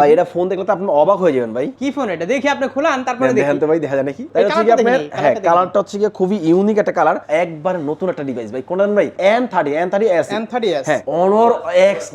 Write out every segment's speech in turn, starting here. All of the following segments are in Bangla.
ভাই এটা ফোন দেখলে তো আপনি অবাক হয়ে যাবেন ভাই। কি ফোন এটা? দেখি আপনি খোলান তারপরে দেখি। দেখেন তো ভাই দেখা যায় নাকি? তাই হচ্ছে কি আপনার হ্যাঁ কালারটা হচ্ছে কি খুবই ইউনিক একটা কালার একবার নতুন একটা ডিভাইস ভাই। কোনটা ভাই? N thirty N thirty S M30s হ্যাঁ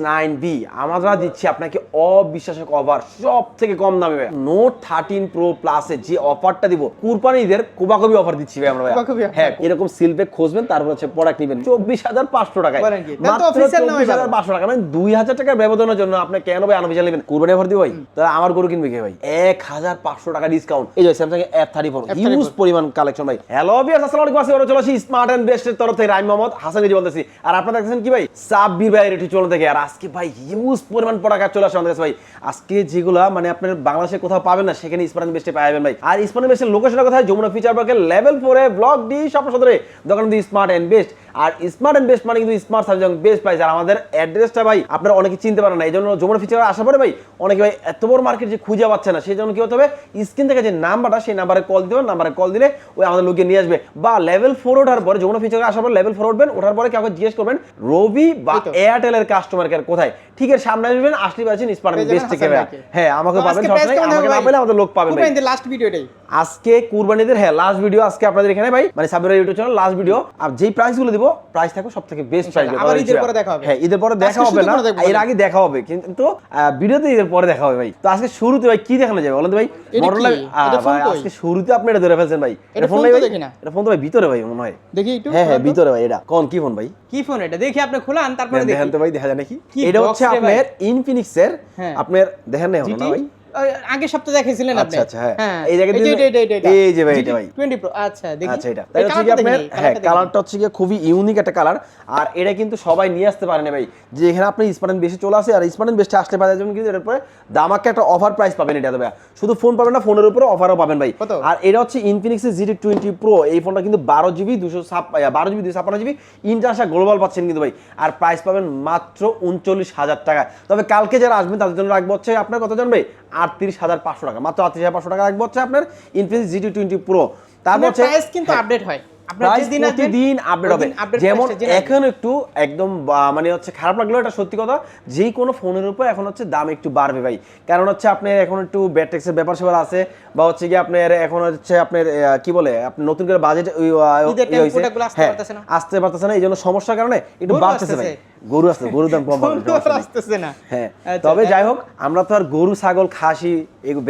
নাইন বি আমরা দিচ্ছি আপনাকে অবিশ্বাসক অফার সব থেকে কম দামে ভাই। নোট থার্টিন প্রো প্লাসে যে অফারটা দিব কুরবানিদের কোবাকবি অফার দিচ্ছি ভাই আমরা ভাই হ্যাঁ এরকম সিলপে খুঁজবেন তারপর হচ্ছে প্রোডাক্ট নেবেন। চব্বিশ হাজার পাঁচশো টাকায়। বলেন তো মাত্র official নামে চব্বিশ হাজার ভালো। পাঁচশো টাকা মানে দুই হাজার টাকার ব্যবধানের জন্য আপনি কেন ভাই আনবিশাল নেবেন? কুরবানি অফার দিব ভাই তাহলে আমার গরু কিনবে কে ভাই? এক হাজার পাঁচশো টাকা ডিসকাউন্ট এই যে Samsung F thirty four huge পরিমাণ কালেকশন ভাই। হ্যালো বিয়াস আসসালামু আলাইকুম আসি চলে আসি স্মার্ট এন্ড বেস্টের তরফ থেকে রাইম মোহাম্মদ হাসান গেজি বলতেছি। আর আপনারা দেখতেছেন কি ভাই? সাব্বির ভাই রেটি চলে থেকে। আর আজকে ভাই হিউজ পরিমাণ প্রোডাক্ট চলে আসে আমাদের কাছে ভাই। আজকে যেগুলা মানে আপনার বাংলাদেশে কোথাও পাবেন না সেখানে স্মার্ট এন্ড বেস্টে পাবেন ভাই। আর স্মার্ট এন্ড বেস্টের লোকেশনটা কোথায়? যমুনা ফিচার পার্কের লেভেল ফোরে ব্লক ডি স্বপ্ন সদরে দোকান দি স্মার্ট এন্ড বেস্ট আর স্মার্ট এন্ড বেস্ট মানে কিন্তু স্মার্ট সার্ভিস বেস্ট প্রাইস আর আমাদের অ্যাড্রেসটা ভাই আপনারা অনেকে চিনতে পারেন না এই জন্য যমুনা ফিচার আসার পরে ভাই অনেকে ভাই এত বড় মার্কেট যে খুঁজে পাচ্ছে না সেই জন্য কি হতে হবে স্ক্রিন থেকে যে নাম্বারটা সেই নাম্বারে কল দিবেন নাম্বারে কল দিলে ওই আমাদের লোকে নিয়ে আসবে। বা লেভেল ফোর ওঠার পরে যমুনা ফিচার আসার পর লেভেল ফোর উঠবেন ওঠার পরে কাউকে জিজ্ঞেস করবেন রবি বা। এয়ারটেলের কাস্টমার কেয়ার কোথায়? ঠিক এর সামনে আসবেন আসলে পাচ্ছেন স্মার্ট বেস্ট থেকে। হ্যাঁ আমাকে পাবেন সবসময় আমাকে না পেলে আমাদের লোক পাবেন লাস্ট ভিডিওটাই আজকে কুরবানিদের হ্যাঁ লাস্ট ভিডিও আজকে আপনাদের এখানে ভাই মানে Sabira YouTube channel last video আর যেই প্রাইসগুলো দিব প্রাইস থাকবে সব থেকে বেস্ট প্রাইস আবার ঈদের পরে দেখা হবে। হ্যাঁ ঈদের পরে দেখা হবে না এর আগে দেখা হবে কিন্তু ভিডিওতে ঈদের পরে দেখা হবে ভাই। তো আজকে শুরুতে ভাই কি দেখানো যাবে? বলেন ভাই। এটা ভাই আজকে শুরুতে আপনি এটা ধরে ফেলছেন ভাই। এটা ফোন ভাই। এটা ফোন তো ভাই ভিতরে ভাই মনে হয়। দেখি একটু হ্যাঁ হ্যাঁ ভিতরে ভাই এটা। কোন কি ফোন ভাই? কি ফোন এটা? দেখি আপনি খোলান তারপরে দেখেন তো ভাই দেখা যায় নাকি। এটা হচ্ছে আপনার ইনফিনিক্সের হ্যাঁ। আপনার দেখেন না ভাই। আগের সপ্তাহে দেখাইছিলেন আপনি। আচ্ছা, আচ্ছা, হ্যাঁ। এই এটা। এই যে ভাই, এটা ভাই। 20 Pro আচ্ছা দেখি। আচ্ছা এটা। তাই হচ্ছে আপনার হ্যাঁ কালারটা হচ্ছে কি খুবই ইউনিক একটা কালার। আর এটা কিন্তু সবাই নিয়ে আসতে পারে না ভাই। যে এখানে আপনি স্মার্ট বেশি চলে আসে আর স্মার্ট বেশি আসতে পারে যেমন কিন্তু এটার পরে দামাকে একটা অফার প্রাইস পাবেন এটা ভাই শুধু ফোন পাবেন না ফোনের উপরে অফারও পাবেন ভাই। আর এটা হচ্ছে ইনফিনিক্স জিটি টোয়েন্টি প্রো এই ফোনটা কিন্তু বারো জিবি দুশো বারো জিবি দুশো ছাপ্পান্ন জিবি ইন্টারন্যাশনাল গ্লোবাল পাচ্ছেন কিন্তু ভাই। আর প্রাইস পাবেন মাত্র উনচল্লিশ হাজার টাকা তবে কালকে যারা আসবেন তাদের জন্য রাখব হচ্ছে আপনার কথা জানবে আটত্রিশ হাজার পাঁচশো টাকা। মাত্র আটত্রিশ হাজার পাঁচশো টাকা রাখব হচ্ছে আপনার ইনফিনিক্স জিটি টোয়েন্টি প্রো তারপর প্রাইস কিন্তু হ্যাঁ। আপডেট হয়। প্রতিদিন আপডেট হবে। যেমন এখন একটু একদম মানে হচ্ছে খারাপ লাগল এটা সত্যি কথা যেই কোনো ফোনের উপর এখন হচ্ছে দাম একটু বাড়বে ভাই। কারণ হচ্ছে আপনার এখন একটু ব্যাপার স্যাপার আছে বা হচ্ছে কি আপনার এখন হচ্ছে আপনার কি বলে আপনি নতুন করে বাজেটগুলো আসতে পারতেছে না। এই জন্য সমস্যার কারণে একটু বাড়তেছে ভাই। গরু গরুর দাম কম। আসতেছে না। হ্যাঁ আচ্ছা, তবে যাই হোক আমরা তো আর গরু ছাগল খাসি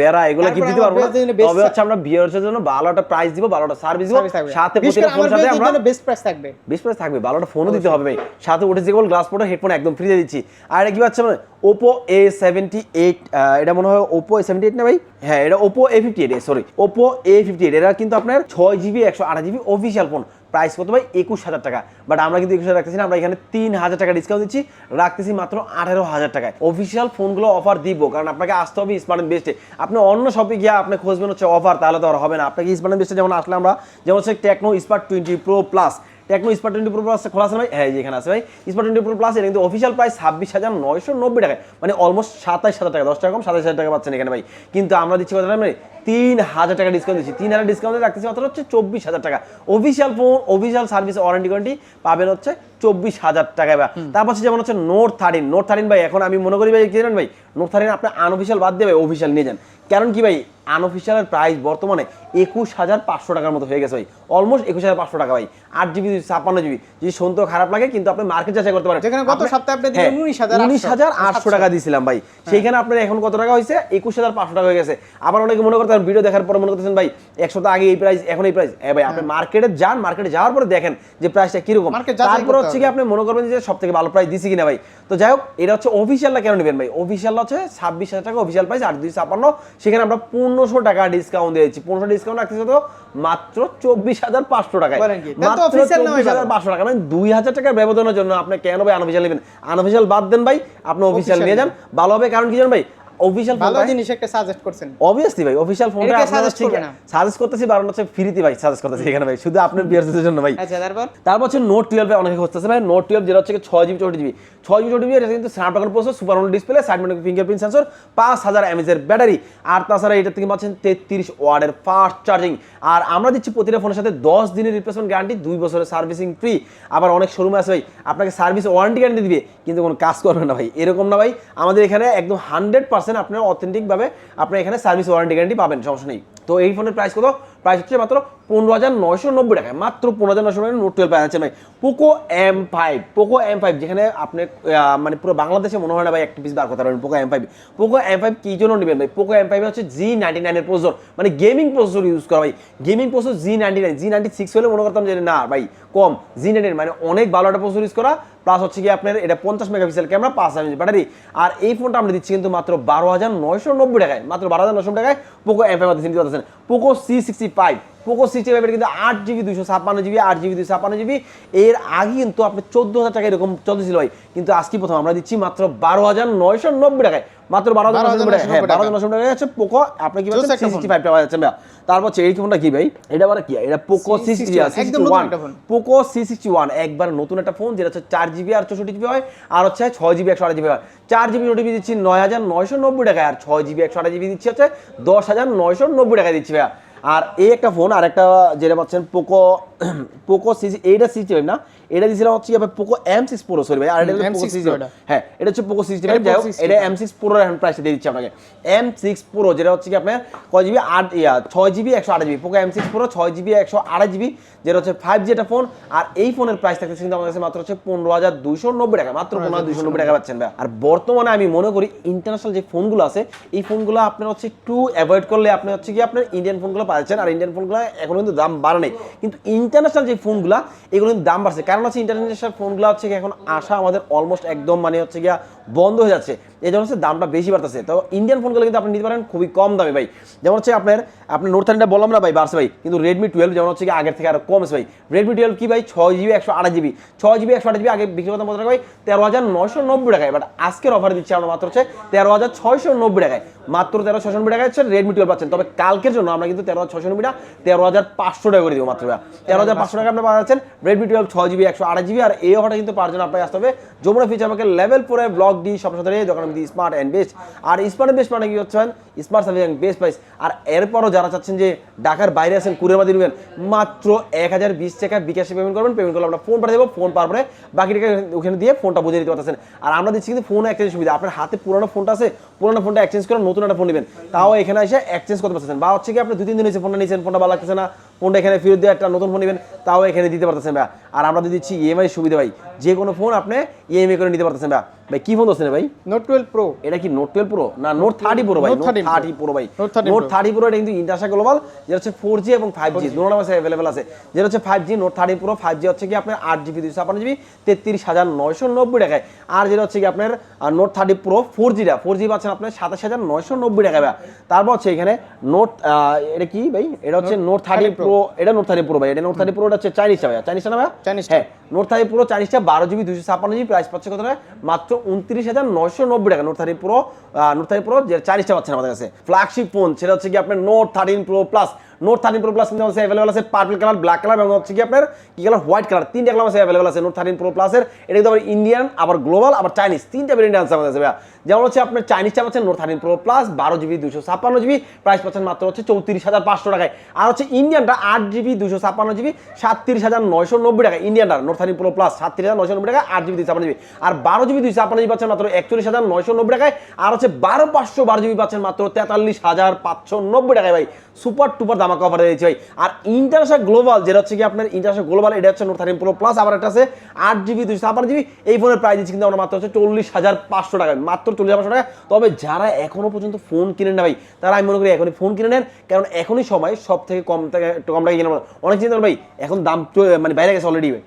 বেড়া এগুলো কি দিতে পারব না। তবে হচ্ছে আমরা বিয়ার্সের জন্য ভালো একটা প্রাইস দিব। ভালো একটা সার্ভিস দিব। সাথে আমার সাথে আমরা বেস্ট প্রাইস থাকবে। বেস্ট প্রাইস থাকবে ভালোটা ফোনও দিতে হবে ভাই। সাথে উঠেছে কেবল গ্লাস পোর্টার হেডফোন একদম ফ্রি দিয়ে দিচ্ছি। আর এটা কি পাচ্ছে মানে ওপো এ সেভেন্টি এইট এটা মনে হয় ওপো এ সেভেন্টি এইট না ভাই? হ্যাঁ এটা Oppo A fifty eight sorry Oppo A fifty eight এটা কিন্তু আপনার ছয় জিবি একশো আঠাশ জিবি অফিসিয়াল ফোন প্রাইস কত ভাই? একুশ হাজার টাকা। বাট আমরা কিন্তু একুশ হাজার রাখতেছি আমরা এখানে তিন হাজার টাকা ডিসকাউন্ট দিচ্ছি। রাখতেছি মাত্র আঠারো হাজার টাকায়। অফিসিয়াল ফোনগুলো অফার দিব, কারণ আপনাকে আসতে হবে স্মার্ট বেস্টে আপনি অন্য শপে গিয়ে আপনি খুঁজবেন হচ্ছে অফার তাহলে তো আর হবে না। আপনাকে স্মার্ট বেস্টে যেমন আসলে আমরা, যেমন হচ্ছে Tecno smart twenty pro plus Tecno smart twenty pro plus খোলা আছে ভাই? হ্যাঁ এখানে আছে ভাই। স্মার্ট টোয়েন্টি প্রো প্লাস এটা কিন্তু অফিসিয়াল প্রাইস ছাব্বিশ হাজার নয়শো নব্বই টাকায়। মানে অলমোস্ট সাতাইশ হাজার টাকা, দশ টাকা কম সাতাইশ হাজার টাকা পাচ্ছেন এখানে ভাই। কিন্তু আমরা দিচ্ছি কত মানে তিন হাজার টাকা ডিসকাউন্ট দিচ্ছি। তিন হাজার ডিসকাউন্টে রাখতেছি মাত্র হচ্ছে চব্বিশ হাজার টাকা। Official phone official service warranty warranty পাবেন হচ্ছে চব্বিশ হাজার টাকায় বা তারপর হচ্ছে যেমন হচ্ছে নোট থার্টিন নোট থার্টিন ভাই এখন আমি মনে করি ভাই কি জানেন ভাই? নোট থার্টিন আপনি আনঅফিসিয়াল বাদ দেবে অফিসিয়াল নিয়ে যান। কারণ কি ভাই? আনঅফিসিয়ালের প্রাইস বর্তমানে একুশ হাজার পাঁচশো টাকার মতো হয়ে গেছে ভাই। অলমোস্ট একুশ হাজার পাঁচশো টাকা ভাই। আট জিবি ছাপ্পান্ন জিবি যদি শুনতেও খারাপ লাগে কিন্তু আপনি মার্কেট যাচাই করতে পারেন। গত সপ্তাহে আপনি হ্যাঁ, 19,800 উনিশ হাজার আটশো টাকা দিয়েছিলাম ভাই। সেইখানে আপনার এখন কত টাকা হয়েছে? একুশ হাজার পাঁচশো টাকা হয়ে গেছে। আবার অনেকে মনে করতেন ভিডিও দেখার পর মনে করতেছেন ভাই এক সপ্তাহ আগে এই প্রাইস এখন এই প্রাইস ভাই আপনি মার্কেটে যান মার্কেটে যাওয়ার পরে দেখেন যে প্রাইসটা কীরকম। তারপর করতে হচ্ছে কি আপনি মনে করবেন যে সব থেকে ভালো প্রাইস দিছি কিনা ভাই? তো যাই হোক এটা হচ্ছে অফিসিয়ালটা কেন নেবেন ভাই? অফিসিয়াল হচ্ছে ছাব্বিশ হাজার টাকা অফিসিয়াল প্রাইস আট দুই ছাপ্পান্ন। সেখানে আমরা পনেরোশো টাকা ডিসকাউন্ট দিয়েছি পনেরোশো ডিসকাউন্ট রাখতেছি তো মাত্র চব্বিশ হাজার পাঁচশো টাকায়। বলেন কি? তাহলে তো মাত্র চব্বিশ হাজার পাঁচশো টাকা মানে দুই হাজার টাকার ব্যবধানের জন্য আপনি কেন ভাই আনঅফিসিয়াল নেবেন? আনঅফিসিয়াল বাদ দেন ভাই আপনি অফিসিয়াল নিয়ে যান। ভালো হবে কারণ কি জানেন ভাই? অফিসিয়াল ভালো জিনিস একটা সাজেস্ট করছেন। অবভিয়াসলি ভাই অফিসিয়াল ফোনটা ঠিক না। সাজেস্ট করতেছি বারণ হচ্ছে ফ্রিতে ভাই সাজেস্ট করতেছি এখানে ভাই। শুধু আপনার বিয়ার্সের জন্য ভাই। আচ্ছা তারপর? তারপর হচ্ছে নোট টুয়েলভে অনেকে খুঁজতেছে ভাই। নোট টুয়েলভ যেটা হচ্ছে ছয় জিবি চৌষট্টি জিবি ছয় জিবি চৌষট্টি জিবি এটা কিন্তু Snapdragon processor super display side fingerprint sensor পাঁচ হাজার এমএজের ব্যাটারি আর তাছাড়া এটা থেকে পাচ্ছেন তেত্রিশ ওয়ার্ডের ফাস্ট চার্জিং আর আমরা দিচ্ছি প্রতিটা ফোনের সাথে দশ দিনের রিপ্লেসমেন্ট গ্যারান্টি দুই বছরের সার্ভিসিং ফ্রি আবার অনেক শোরুমে আছে ভাই আপনাকে সার্ভিস ওয়ারেন্টি গ্যারান্টি দিবে কিন্তু কোনো কাজ করবে না ভাই। এরকম না ভাই আমাদের এখানে একদম হান্ড্রেড পার্সেন্ট আপনার অথেন্টিকভাবে আপনার আপনি এখানে সার্ভিস ওয়ারেন্টি গ্যারান্টি পাবেন সমস্যা নেই। তো এই ফোনের প্রাইস কত? প্রাইস হচ্ছে মাত্র পনেরো হাজার নয়শো নব্বই টাকায়। মাত্র পনেরো হাজার নয়শো নব্বই নোট টুয়েলভ পাচ্ছেন ভাই। Poco M five Poco M five যেখানে আপনি মানে পুরো বাংলাদেশে মনে হয় না ভাই, একটা পিস বার করতে পারবেন Poco M five Poco M five কি জন্য নেবেন ভাই? পোকো এম ফাইভ হচ্ছে জি নাইনটি নাইনের প্রসেসর মানে গেমিং প্রসেসর ইউজ করা ভাই। Gaming processor G ninety nine G ninety six হলে মনে করতাম যে না ভাই, কম। জি নাইনটি মানে অনেক ভালো একটা প্রসেসর ইউজ করা। প্লাস হচ্ছে কি আপনার, এটা পঞ্চাশ মেগা মেগাপিক্সেল ক্যামেরা পাঁচ হাজার ব্যাটারি আর এই ফোনটা আমরা দিচ্ছি কিন্তু মাত্র বারো হাজার নয়শো নব্বই টাকায়। মাত্র বারো হাজার নয়শো টাকায় পোকো এম ফাইভ দিতে পারতেছেন। Poco C sixty five Poco sixty ফাইভের কিন্তু আট জিবি দুশো ছাপ্পান্ন জিবি আট জিবি দুশো ছাপ্পান্ন জিবি। এর আগে কিন্তু আপনি চোদ্দ হাজার টাকা এরকম চলতেছিল ভাই। কিন্তু আজকে প্রথম আমরা দিচ্ছি মাত্র বারো হাজার নয়শো নব্বই টাকায়। মাত্র বারো হাজার নয়শো নব্বই টাকা হ্যাঁ বারো হাজার নব্বই টাকা। হচ্ছে পোকো। আপনি কি বলছেন একটা সিক্সটি ফাইভ টাকা যাচ্ছেন ভাই তারপর হচ্ছে এই ফোনটা কি ভাই? এটা আবার কি? এটা Poco C sixty C61 one Poco C sixty one একবার নতুন একটা ফোন যেটা হচ্ছে চার জিবি আর চৌষট্টি জিবি হয় আর হচ্ছে ছয় জিবি একশো আট জিবি হয়। চার জিবি ওটিপি দিচ্ছি নয় হাজার নয়শো নব্বই টাকায় আর ছয় জিবি একশো আট জিবি দিচ্ছি হচ্ছে দশ হাজার নয়শো নব্বই টাকায় দিচ্ছি ভাইয়া। আর এই একটা ফোন আর একটা যেটা পাচ্ছেন পোকো পোকো সিক্স এইটা ফাইভ না? এটা দিয়েছিলাম হচ্ছে Poco M six pro sorry ভাই আর এটা পোকো M6 সিক্স Pro এটা। হ্যাঁ এটা হচ্ছে পোকো এটা যাই হোক এটা এম সিক্স প্রোর এখন প্রাইসটা দিয়ে দিচ্ছি আপনাকে। এম সিক্স প্রো যেটা হচ্ছে কি আপনার কয় জিবি আট ইয়া ছয় জিবি একশো আট GB Poco M six pro ছয় জিবি একশো আড়াই জিবি যেটা হচ্ছে ফাইভ জি একটা ফোন। আর এই ফোনের প্রাইস থাকতেছে কিন্তু আমার কাছে মাত্র হচ্ছে পনেরো হাজার দুইশো নব্বই টাকা। মাত্র পনেরো হাজার দুইশো নব্বই টাকা পাচ্ছেন ভাই। আর বর্তমানে আমি মনে করি ইন্টারন্যাশনাল যে ফোনগুলো আছে এই ফোনগুলো আপনার হচ্ছে একটু অ্যাভয়েড করলে আপনি হচ্ছে কি আপনার ইন্ডিয়ান ফোনগুলো পাচ্ছেন আর ইন্ডিয়ান ফোনগুলো এখন কিন্তু দাম বাড়ে নেই। কিন্তু ইন্টারন্যাশনাল যে ফোনগুলো এগুলো কিন্তু দাম বাড়ছে। কারণ হচ্ছে ইন্টারন্যাশনাল ফোনগুলো হচ্ছে কি এখন আসা আমাদের অলমোস্ট একদম মানে হচ্ছে গিয়া বন্ধ হয়ে যাচ্ছে। এই জন্য হচ্ছে দামটা বেশি বাড়তেছে। তো ইন্ডিয়ান ফোনগুলো কিন্তু আপনি নিতে পারেন খুবই কম দামে ভাই। যেমন হচ্ছে আপনার, আপনি নোট থার্টিটা বললাম না ভাই, বাড়ছে ভাই। কিন্তু রেডমি টুয়েলভ যেমন হচ্ছে কি আগের থেকে আরও কমছে ভাই। রেডমি টুয়েলভ কি ভাই? ছয় জিবি একশো আড়াই জিবি ছয় জিবি একশো আড়াই জিবি আগে বিক্রি করতাম কত ভাই? তেরো হাজার নয়শো নব্বই টাকায়। বাট আজকের অফার দিচ্ছে আমরা মাত্র হচ্ছে তেরো হাজার ছয়শো নব্বই টাকায়। মাত্র তেরো ছশো নব্বই টাকায় হচ্ছে রেডমি টুয়েলভ পাচ্ছেন। তবে কালকের জন্য আমরা কিন্তু তেরো হাজার ছশো নব্বই টাকা তেরো হাজার পাঁচশো টাকা করে দিব মাত্র তেরো হাজার পাঁচশো টাকা আপনি পাচ্ছেন রেডমি টুয়েলভ ছয় জিবি একশো আড়াই জিবি আর এই অফারটা কিন্তু জন্য আপনাকে আসতে হবে যমুনা ফিচার আমাকে লেভেল ফোরে ব্লক ডি সব সাথে দোকান স্মার্ট অ্যান্ড বেস্ট আর স্মার্ট বেস্ট মানে কি হচ্ছেন smart service and best price আর এরপরও যারা চাচ্ছেন যে ঢাকার বাইরে আছেন মাধ্যমে নেবেন, মাত্র এক হাজার বিশ টাকা বিকাশে পেমেন্ট করবেন। পেমেন্ট করলে আমরা ফোন পাঠিয়ে দেবো ফোন পাওয়ার পরে বাকি টাকা ওখানে দিয়ে ফোনটা বুঝিয়ে দিতে পারতেছেন। আর আমরা দিচ্ছি কিন্তু ফোন এক্সচেঞ্জ সুবিধা। আপনার হাতে পুরোনো ফোনটা আছে, পুরোনো ফোনটা এক্সচেঞ্জ করে নতুন একটা ফোন নেবেন। তাও এখানে এসে এক্সচেঞ্জ করতে পারতেছেন। বা হচ্ছে কি আপনি দুই, তিন দিন হয়েছে ফোনটা নিয়েছেন ফোনটা ভালো লাগতেছে না। ফোনটা এখানে ফিরত দিয়ে একটা নতুন ফোন নেবেন। তাও এখানে দিতে পারতেছেন ভাই। আর আমরা দিচ্ছি ইএমআই সুবিধা ভাই। যে কোনো ফোন আপনি ইএমআই করে নিতে পারতেছেন ভাই। ভাই কি ফোন দোষেন ভাই? নোট টুয়েলভ প্রো এটা কি নোট টুয়েলভ প্রো না নোট থার্টি প্রো ভাই নোট 13 থার্টি প্রো ভাই। নোট। থার্টি প্রো এটা কিন্তু ইন্টারসা গ্লোবাল যেটা হচ্ছে ফোর জি এবং ফাইভ জি দুটো নামে অ্যাভেলেবেল আছে। যেটা হচ্ছে five G note thirty pro five G হচ্ছে কি আপনার আট জিবি দুইশো ছাপান্ন জিবি তেত্রিশ হাজার নয়শো নব্বই টাকায়। আর যেটা হচ্ছে কি আপনার নোট থার্টি প্রো ফোর জিটা ফোর জি পাচ্ছেন আপনার সাতাশ হাজার নয়শো নব্বই টাকা ভাই। তারপর হচ্ছে এখানে নোট এটা কি ভাই? এটা হচ্ছে নোট থার্টি 30 প্রো এটা নোট থার্টি প্রো ভাই। এটা নোট থার্টি প্রো হচ্ছে চাইনিজটা ভাই চাইনিজটা না ভাই Chinese টা। হ্যাঁ নোট থার্টি প্রো চাইনিজটা বারো জিবি দুশো ছাপ্পান্ন জিবি প্রাইস পাচ্ছে কত টাকা মাত্র উনত্রিশ হাজার নয়শো নব্বই টাকা। Note thirty pro note thirty pro যে চাইনিজটা পাচ্ছেন আমাদের কাছে। ফ্ল্যাগশিপ ফোন সেটা হচ্ছে কি আপনার note thirteen pro plus note thirteen pro plus কিন্তু আমাদের অ্যাভেলেবল আছে পার্পল কালার ব্ল্যাক কালার এবং হচ্ছে কি আপনার কি কালার হোয়াইট কালার তিনটা কালার আছে অ্যাভেলেবল আছে নোট থার্টিন প্রো প্লাসের এটা কিন্তু আবার ইন্ডিয়ান আবার গ্লোবাল আবার চাইনিজ তিনটা ভেরিয়েন্ট আছে আমাদের কাছে ভাইয়া। যেমন হচ্ছে আপনার চাইনিজটা পাচ্ছেন নোট থার্টিন প্রো প্লাস বারো জিবি দুশো ছাপ্পান্ন জিবি প্রাইস পাচ্ছেন মাত্র হচ্ছে চৌত্রিশ হাজার পাঁচশো টাকায়। আর হচ্ছে ইন্ডিয়ানটা আট জিবি দুশো ছাপ্পান্ন জিবি, সাতত্রিশ হাজার নয়শো নব্বই টাকা ইন্ডিয়ানটা নোট থার্টিন প্রো প্লাস সাতত্রিশ হাজার নয়শো নব্বই টাকা আট জিবি দুশো ছাপ্পান্ন জিবি। আর বারো জিবি দুশো ছাপ্পান্ন জিবি পাচ্ছেন মাত্র একচল্লিশ হাজার নয়শো নব্বই টাকায়। আর হচ্ছে বারো পাঁচশো বারো জিবি পাচ্ছেন মাত্র তেতাল্লিশ হাজার পাঁচশো নব্বই টাকায় ভাই। সুপার টুপার দামাকা অফার দিয়েছে ভাই। আর ইন্টারন্যাশনাল গ্লোবাল যেটা হচ্ছে কি আপনার ইন্টারন্যাশনাল গ্লোবাল এটা হচ্ছে নোট থার্টিন প্রো প্লাস আবার একটা আছে আট জিবি দুশো ছাপ্পান্ন জিবি। এই ফোনের প্রাইস দিচ্ছি কিন্তু আমরা মাত্র হচ্ছে চল্লিশ হাজার পাঁচশো টাকায়। মাত্র চল্লিশ চলে পাঁচশো টাকা। তবে যারা এখনও পর্যন্ত ফোন কিনেন না ভাই, তারা আমি মনে করি এখনই ফোন কিনে নেন, কারণ এখনই সময় সব থেকে কম একটু কম টাকা কিনে অনেক চিন্তা ভাই, এখন দাম মানে বাইরে গেছে অলরেডি ভাই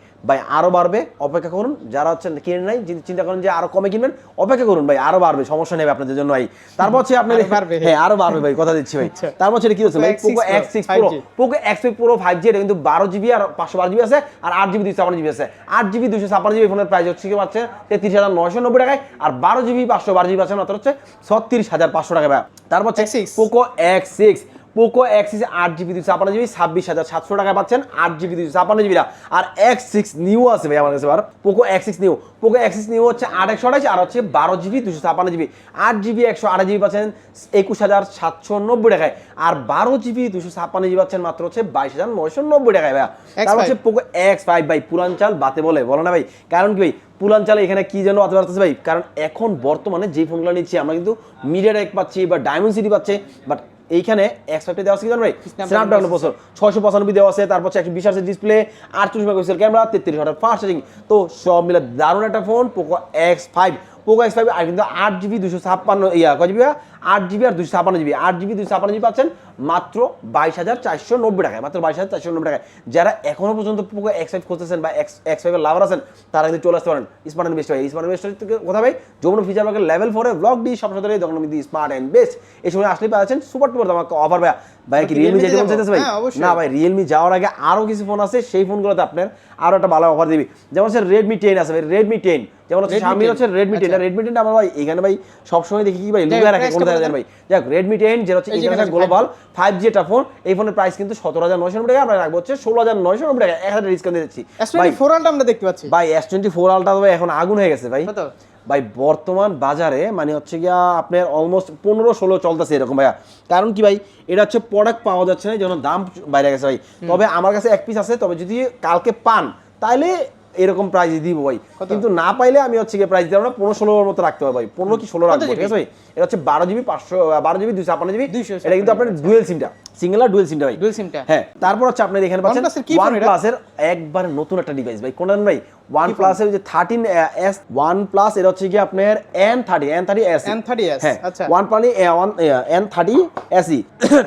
আরও বাড়বে অপেক্ষা করুন। যারা হচ্ছে কিনে নাই যদি চিন্তা করেন যে আরও কমে কিনবেন অপেক্ষা করুন ভাই আরও বাড়বে সমস্যা নেই আপনাদের জন্য ভাই। তারপর হচ্ছে আপনার হ্যাঁ আরও বাড়বে ভাই কথা দিচ্ছি ভাই। আচ্ছা। তারপর হচ্ছে কি হচ্ছে ভাই Poco X six pro Poco X six pro five G এটা কিন্তু বারো জিবি আর পাঁচশো বারো জিবি আছে আর আট জিবি দুইশো ছাপ্পান্ন জিবি আছে। আট জিবি দুইশো ছাপ্পান্ন জিবি ফোনের প্রাইস হচ্ছে কি পাচ্ছে? তেত্রিশ হাজার নয়শো নব্বই টাকায় আর বারো জিবি পাঁচশো বারো জিবি আছে মাত্র হচ্ছে ছত্রিশ হাজার পাঁচশো টাকা ভাই। তারপর হচ্ছে Poco X six Poco X six আট জিবি দুশো ছাপান্ন জিবি ছাব্বিশ হাজার সাতশো টাকায় পাচ্ছেন আট জিবি দুশো ছাপান্ন জিবিটা আর এক্স সিক্স নিউ আছে ভাই আমার কাছে এবার Poco X six new. Poco X six new হচ্ছে আট একশো আঠাশ আর হচ্ছে বারো জিবি দুশো ছাপান্ন জিবি। আট জিবি একশো আঠাশ জিবি পাচ্ছেন একুশ হাজার সাতশো নব্বই টাকায়। আর বারো জিবি দুশো ছাপান্ন জিবি পাচ্ছেন মাত্র হচ্ছে বাইশ হাজার নয়শো নব্বই টাকায় ভাইয়া। তারপর হচ্ছে পোকো এক্স ফাইভ ভাই পুরাঞ্চাল বাতে বলে বলো না ভাই? কারণ কি ভাই পুলাঞ্চালে এখানে কি যেন বাতে পারতেছে ভাই? কারণ এখন বর্তমানে যে ফোনগুলো নিচ্ছি আমরা কিন্তু মিডিয়া টেক পাচ্ছি বা ডায়মন্ড সিটি পাচ্ছে বাট এইখানে একশো ফাইভটা দেওয়া আছে কি জানো ভাই? Snapdragon processor. ছয়শো পঁচানব্বই দেওয়া আছে তারপর হচ্ছে একশো বিশ হাজার ডিসপ্লে আটচল্লিশ মেগাপিক্সেল ক্যামেরা তেত্রিশ হাজার ফাস্ট চার্জিং তো সব মিলে দারুণ একটা phone Poco X five Poco X five আর কিন্তু আট জিবি দুশো ছাপ্পান্ন ইয়া কয় জিবি আট জিবি আর দুশো ছাপ্পান্ন জিবি আট জিবি দুশো ছাপ্পান্ন জিবি পাচ্ছেন মাত্র বাইশ হাজার চারশো নব্বই টাকায় মাত্র বাইশ হাজার চারশো নব্বই টাকায়। যারা এখনও পর্যন্ত পোকো এক্স ফাইভ খুঁজতেছেন বা এক্স এক্স ফাইভের লাভার আছেন তারা কিন্তু চলে আসতে পারেন স্মার্ট অ্যান্ড বেস্ট ভাই। স্মার্ট বেস্ট থেকে কোথায় ভাই যমুনা ফিচার পার্কের লেভেল ফোরে ব্লক ডি সব সাথে দোকান মধ্যে স্মার্ট অ্যান্ড বেস্ট এই সময় আসলে পাচ্ছেন সুপার টুপার আমাকে অফার ভাই ভাই কি রিয়েলমি যেতে চাইতেছে ভাই? হ্যাঁ, না ভাই রিয়েলমি যাওয়ার আগে আরও কিছু ফোন আছে সেই ফোনগুলোতে আপনার আরও একটা ভালো অফার দিবি। যেমন হচ্ছে রেডমি টেন আছে ভাই রেডমি টেন যেমন হচ্ছে স্বামীর হচ্ছে রেডমি টেন। রেডমি টেন আমার ভাই এখানে ভাই সবসময় দেখি কি ভাই লুকিয়ে রাখে কোনো দেখা ভাই। যাক রেডমি টেন যেটা হচ্ছে ইন্টারন্যাশনাল গ্লোবাল ফাইভ জি একটা ফোন এই ফোনের প্রাইস কিন্তু সতেরো হাজার নয়শো টাকা আমরা রাখব হচ্ছে ষোলো হাজার নয়শো টাকা। এক হাজার ডিসকাউন্ট দিচ্ছি। ভাই ফোর আলটা আমরা দেখতে পাচ্ছি। ভাই এস টোয়েন্টি ফোর আলটা ভাই এখন আগুন হয়ে গেছে ভাই? ভাই বর্তমান বাজারে মানে হচ্ছে গিয়া আপনার অলমোস্ট পনেরো ষোলো চলতেছে এরকম ভাইয়া। কারণ কি ভাই এটা হচ্ছে প্রোডাক্ট পাওয়া যাচ্ছে না যেন দাম বাইরে গেছে ভাই। তবে আমার কাছে এক পিস আছে তবে যদি কালকে পান তাহলে এরকম প্রাইস দিব ভাই। কিন্তু না পাইলে আমি হচ্ছে গিয়ে প্রাইস দিব না পনেরো ষোলোর মতো রাখতে হবে ভাই। পনেরো কি ষোলো রাখব ঠিক আছে ভাই? এটা হচ্ছে বারো জিবি পাঁচশো বারো জিবি দুইশো ছাপ্পান্ন জিবি 256 এটা কিন্তু আপনার ডুয়েল সিমটা সিঙ্গেল আর ডুয়েল সিমটা ভাই। Dual SIM টা? হ্যাঁ তারপর হচ্ছে আপনার এখানে পাচ্ছেন ওয়ান প্লাসের একবার নতুন একটা ডিভাইস ভাই। কোন ভাই? ওয়ান প্লাসের যে থার্টিন এস ওয়ান প্লাস এটা হচ্ছে কি আপনার N thirty N thirty S N30S, হ্যাঁ আচ্ছা। ওয়ান প্লানি ওয়ান এন থার্টি এসি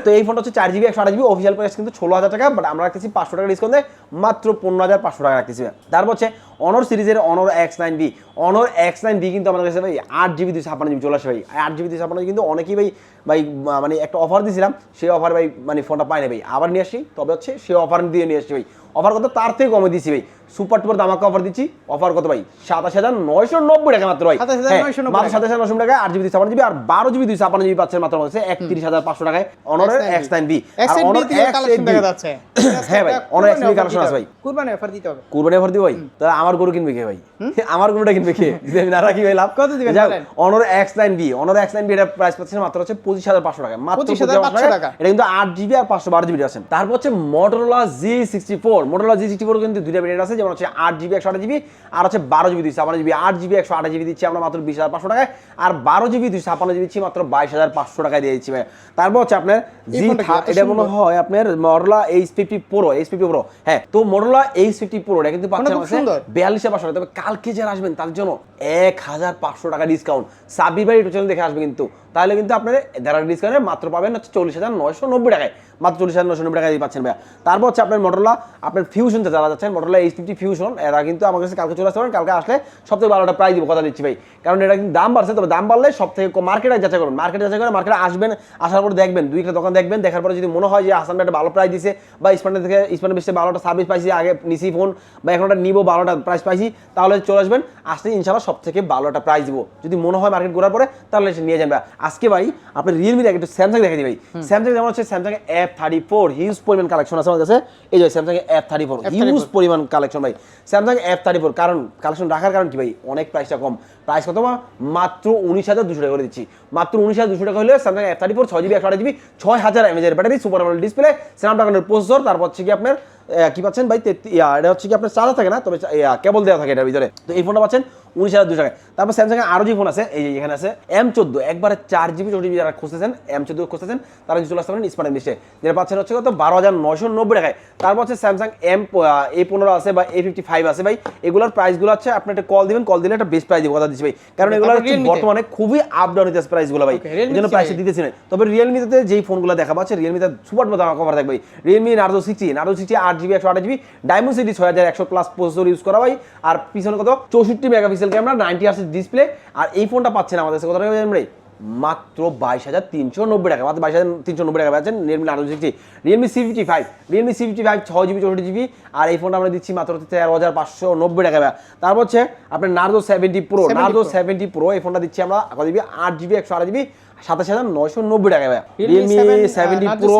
তো এই ফোনটা হচ্ছে চার জিবি একশো আট জিবি অফিসিয়াল প্রাইস কিন্তু ষোলো হাজার টাকা বাট আমরা রাখতেছি পাঁচশো টাকা ডিসকাউন্ট মাত্র পনেরো হাজার পাঁচশো টাকা রাখতেছি। তারপর হচ্ছে অনর সিরিজের Honor X nine B Honor X nine B কিন্তু আমাদের কাছে ভাই আট জিবি দুই ছাপ্পান্ন জিবি চলে আসে ভাই। আট জিবি দুই ছাপ্পান্ন কিন্তু অনেকেই ভাই ভাই মানে একটা অফার দিয়েছিলাম সেই অফার ভাই মানে ফোনটা পাই না ভাই। আবার নিয়ে আসি তবে হচ্ছে সেই অফার দিয়ে নিয়ে আসছি ভাই। অফার কত? তার থেকে কমে দিচ্ছি ভাই। সুপার টুপার দামাকে অফার দিচ্ছি। অফার কত ভাই? সাতাশ হাজার নয়শো নব্বই টাকা মাত্র ভাই। মাত্র সাতাশ হাজার নশো টাকা আট জিবি ছাপ্পান্ন জিবি আর বারো জিবি দুই ছাপ্পান্ন জিবি পাচ্ছেন মাত্র হচ্ছে একত্রিশ হাজার পাঁচশো টাকায়। অনরের এক্স নাইন বি X9B থেকে কালেকশন দেখা যাচ্ছে। হ্যাঁ ভাই এক্সপি কালেকশন আছে ভাই। কুরবানি অফার দিতে হবে। কুরবানি অফার দিব ভাই? তাহলে আমার গরু কিনবে কে ভাই? আমার গরুটা কিনবে কে? যদি আমি না রাখি ভাই লাভ? কত দিবেন? Honor X nine B Honor X nine B এটা প্রাইস পাচ্ছেন মাত্র হচ্ছে পঁচিশ হাজার পাঁচশো টাকা মাত্র 25,500 টাকা। এটা কিন্তু আট জিবি আর পাঁচশো বারো জিবি আছেন তারপর হচ্ছে Motorola G sixty four Motorola G sixty four কিন্তু দুইটা ভেরিয়েন্ট আছে যেমন হচ্ছে আট জিবি একশো আট জিবি আর হচ্ছে বারো জিবি দুইশো ছাপান্ন জিবি আট জিবি একশো আট জিবি দিচ্ছি আমরা মাত্র বিশ হাজার পাঁচশো টাকায় আর বারো জিবি দুইশো ছাপান্ন জিবি দিচ্ছি মাত্র বাইশ হাজার পাঁচশো টাকায় দিয়ে দিচ্ছি ভাই। তারপর হচ্ছে আপনার জি এটা মনে হয় আপনার Motorola edge fifty pro edge fifty pro হ্যাঁ তো মোটরোলা এইচ ফিফটি প্রো এটা কিন্তু পাচ্ছেন সুন্দর। বিয়াল্লিশে পাঁচশো টাকা তবে কালকে যারা আসবেন তার জন্য এক হাজার পাঁচশো টাকা ডিসকাউন্ট সাব্বির ভাই চ্যানেল দেখে আসবে কিন্তু। তাহলে কিন্তু আপনার যারা ডিসকাউন্টে মাত্র পাবেন হচ্ছে চল্লিশ হাজার নয়শো নব্বই টাকায়। মাত্র চল্লিশ হাজার নয়শো নব্বই টাকায় পাচ্ছেন ভাইয়া। তারপর হচ্ছে আপনার মোটরলা আপনার ফিউশন যারা যাচ্ছেন মোটরলা এইচ ফিফটি ফিউশন এরা কিন্তু আমার কাছে কালকে চলে আসতে পারেন। কালকে আসলে সব থেকে ভালোটা প্রাইস দিব, কথা দিচ্ছি ভাই। কারণ এটা কিন্তু দাম বাড়ছে, তবে দাম বাড়লে সব থেকে মার্কেটে যাচাই করুন মার্কেটে যাচাই করে মার্কেটে আসবেন, আসার পর দেখবেন, দুই একটা দোকান দেখবেন, দেখার পরে যদি মনে হয় যে আসামে একটা ভালো প্রাইস দিছে, বা স্পান্ডের থেকে স্পান্ডের বেশি ভালোটা সার্ভিস পাইছি, আগে নিছি ফোন বা এখন একটা নিবো, ভালোটা প্রাইস পাইছি, তাহলে চলে আসবেন। আসলে ইনশাল্লাহ সব থেকে ভালোটা প্রাইস দিব। যদি মনে হয় মার্কেট ঘোরার পরে, তাহলে নিয়ে যাবেন আজকে ভাই আপনি রিয়েলমি দেখে একটু স্যামসাং দেখে দিই ভাই। স্যামসাং যেমন হচ্ছে Samsung F thirty four huge পরিমাণ কালেকশন আছে আমার কাছে। এই যে Samsung F thirty four huge পরিমাণ কালেকশন ভাই। স্যামসাং এফ থার্টি ফোর কারণ কালেকশন রাখার কারণ কি ভাই? অনেক প্রাইসটা কম। প্রাইস কত? মাত্র উনিশ হাজার দুশো টাকা করে দিচ্ছি। মাত্র উনিশ হাজার দুশো টাকা হলে স্যামসাং এফ থার্টি ফোর ছয় জিবি একশো আট জিবি ছয় হাজার এমএজের ব্যাটারি সুপার আমোলেড ডিসপ্লে স্ন্যাপড্রাগনের প্রসেসর তারপর হচ্ছে কি আপনার কি পাচ্ছেন ভাই? এটা হচ্ছে কি আপনার চার্জার থাকে না? তবে কেবল দেওয়া থাকে এটার ভিতরে। তো এই ফোনটা পাচ্ছেন উনিশ হাজার দুশো টাকায় তারপর স্যামসাং আরও যে ফোন আছে এই যে এখানে আছে এম চোদ্দ। একবারে চার জিবি চৌদ্দ জিবি যারা খুঁজতেছেন এম চোদ্দ খুঁজতেছেন তারা চলে আসতে পারেন স্মার্ট মিশে যেটা পাচ্ছেন হচ্ছে কত? বারো হাজার নয়শো নব্বই টাকায়। তারপর হচ্ছে স্যামসাং এম এ পনেরো আছে বা এ ফিফটি ফাইভ আছে। ভাই এগুলোর প্রাইসগুলো হচ্ছে আপনি একটা কল দিবেন কল দিলে একটা বেস্ট প্রাইস দিব কথা দিচ্ছি ভাই। কারণ এগুলো? বর্তমানে খুবই আপ ডাউন হইতেছে প্রাইসগুলো ভাই। এই জন্য প্রাইস? দিতেছি না। তবে রিয়েলমিতে যেই ফোনগুলো দেখা পাচ্ছে রিয়েলমিতে সুপার মতো কভার থাকবে Realme Narzo sixty Narzo sixty আট জিবি একশো আট জিবি ডায়মন্ড সিটি ছয় হাজার একশো প্লাস প্রসেসর ইউজ করা হয় আর পিছনে কত? চৌষট্টি মেগাপিক্সেল ক্যামেরা নাইনটি আর্সের ডিসপ্লে আর এই ফোনটা পাচ্ছেন আমাদের কাছে। কত টাকা জানেন মাত্র বাইশ হাজার তিনশো নব্বই টাকা। মাত্র বাইশ হাজার তিনশো নব্বই টাকা পাচ্ছেন Realme Narzo sixty Realme C fifty five Realme C fifty five ছয় জিবি চৌষট্টি জিবি আর এই ফোনটা আমরা দিচ্ছি মাত্র তেরো হাজার পাঁচশো নব্বই টাকা। তারপর হচ্ছে আপনার Narzo seventy pro Narzo seventy pro এই ফোনটা দিচ্ছি আমরা কত জিবি আট জিবি একশো আট জিবি সাতাশ হাজার নয়শো নব্বই টাকা রিয়েলমি সেভেন্টি প্রো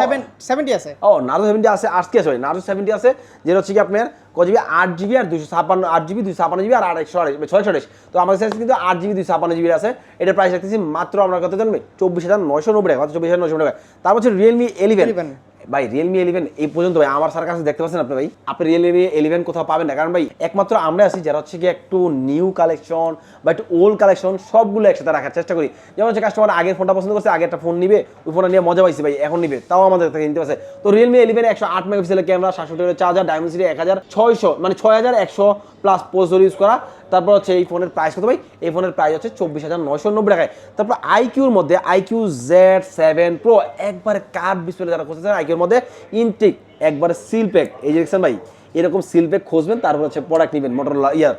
সেভেন্টি আছে। ও নার্জো সেভেন্টি আছে আজকে আছে নার্জো সেভেন্টি আছে যেটা হচ্ছে কি আপনার কত জিবি? আট জিবি আর দুশো ছাপান্ন আট জিবি দুশো ছাপান্ন জিবি আর আড়াইশো আড়াইশ ছয়শো তো আমার কাছে কিন্তু আট জিবি দুশো ছাপান্ন জিবি আছে। এটা প্রাইস রাখতেছি মাত্র আমরা কত জানবে চব্বিশ হাজার নয়শো নব্বই টাকা চব্বিশ হাজার নয়শো টাকা। তারপর হচ্ছে রিয়েলমি এলিভেন 11 ভাই রিয়েলমি এলিভেন এই পর্যন্ত ভাই, আমার স্যার কাছে দেখতে পাচ্ছেন আপনি ভাই? আপনি রিয়েলমি এলিভেন কোথাও পাবেন না। কারণ ভাই, একমাত্র আমরা আছি যারা হচ্ছে কি একটু নিউ কালেকশন বা একটু ওল্ড কালেকশন সবগুলো একসাথে রাখার চেষ্টা করি। যেমন হচ্ছে কাস্টমার আগের ফোনটা পছন্দ করছে আগে একটা ফোন নিবে, ওই ফোনটা নিয়ে মজা পাইছে ভাই, এখন নিবে, তাও আমাদের থেকে নিতে পারছে। তো রিয়েলমি এলিভেন একশো আট মেগাপিক্সেলের ক্যামেরা সাতষট্টি চার্জার ডায়মন্ড সিটি এক হাজার, ছয়শো মানে ছয় হাজার একশো প্লাস প্রসেসর ইউজ করা। তারপর হচ্ছে এই ফোনের প্রাইস কত ভাই? এই ফোনের প্রাইস হচ্ছে চব্বিশ হাজার নয়শো নব্বই টাকায়। তারপর আইকিউর মধ্যে আইকিউ জেড সেভেন প্রো একবারে কার্ড ডিসপ্লে যারা করতেছেন মধ্যে ইনটেক একবার সিল প্যাক। এই যে দেখছেন ভাই এরকম সিল প্যাক খুঁজবেন তারপর হচ্ছে প্রোডাক্ট নেবেন মোটরলা ইয়ার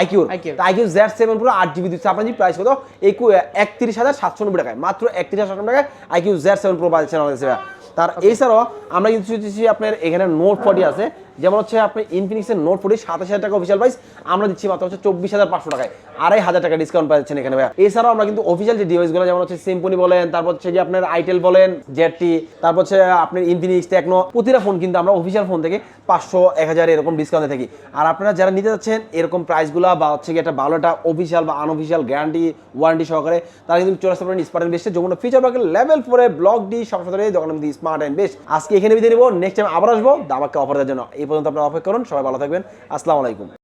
আইকিউর আইকিউ জেড সেভেন প্রো আট জিবি দিচ্ছে। আপনার প্রাইস কত? একু একত্রিশ হাজার সাতশো নব্বই টাকায় মাত্র একত্রিশ হাজার সাতশো টাকায় আইকিউ জেড সেভেন প্রো পাচ্ছেন আমাদের। তার এছাড়াও আমরা কিন্তু আপনার এখানে নোট ফর্টি আছে। যেমন হচ্ছে আপনি ইনফিনিক্সের নোট ফোর্টি সাতাশ হাজার টাকা অফিসিয়াল প্রাইস আমরা দিচ্ছি মাত্র হচ্ছে চব্বিশ হাজার পাঁচশো টাকায়। আড়াই হাজার টাকা ডিসকাউন্ট পাচ্ছেন এখানে ভাইয়া। এছাড়াও আমরা কিন্তু অফিসিয়াল যে ডিভাইসগুলো যেমন হচ্ছে সিম্পনি বলেন, তারপর হচ্ছে যে আপনার আইটেল বলেন জেডটি তারপর হচ্ছে আপনার ইনফিনিক্স টেকনো প্রতিটা ফোন কিন্তু আমরা অফিসিয়াল ফোন থেকে পাঁচশো, এক হাজার এরকম ডিসকাউন্টে থাকি। আর আপনারা যারা নিতে যাচ্ছেন এরকম প্রাইসগুলো বা হচ্ছে একটা ভালো একটা অফিসিয়াল বা আনঅফিসিয়াল গ্যারান্টি ওয়ারেন্টি সহকারে, তারা কিন্তু চলে আসতে পারেন স্মার্ট অ্যান্ড বেস্টে যখন ফিচার পার্কের লেভেল ফোরে ব্লক ডি সব সাথে দোকান স্মার্ট অ্যান্ড বেস্ট আজকে এখানে বিদায় নেব নেক্সট টাইম আবার আসব দামাকে অফার দেওয়ার জন্য। এই পর্যন্ত আপনারা অপেক্ষা করুন। সবাই ভালো থাকবেন। আসসালামু আলাইকুম।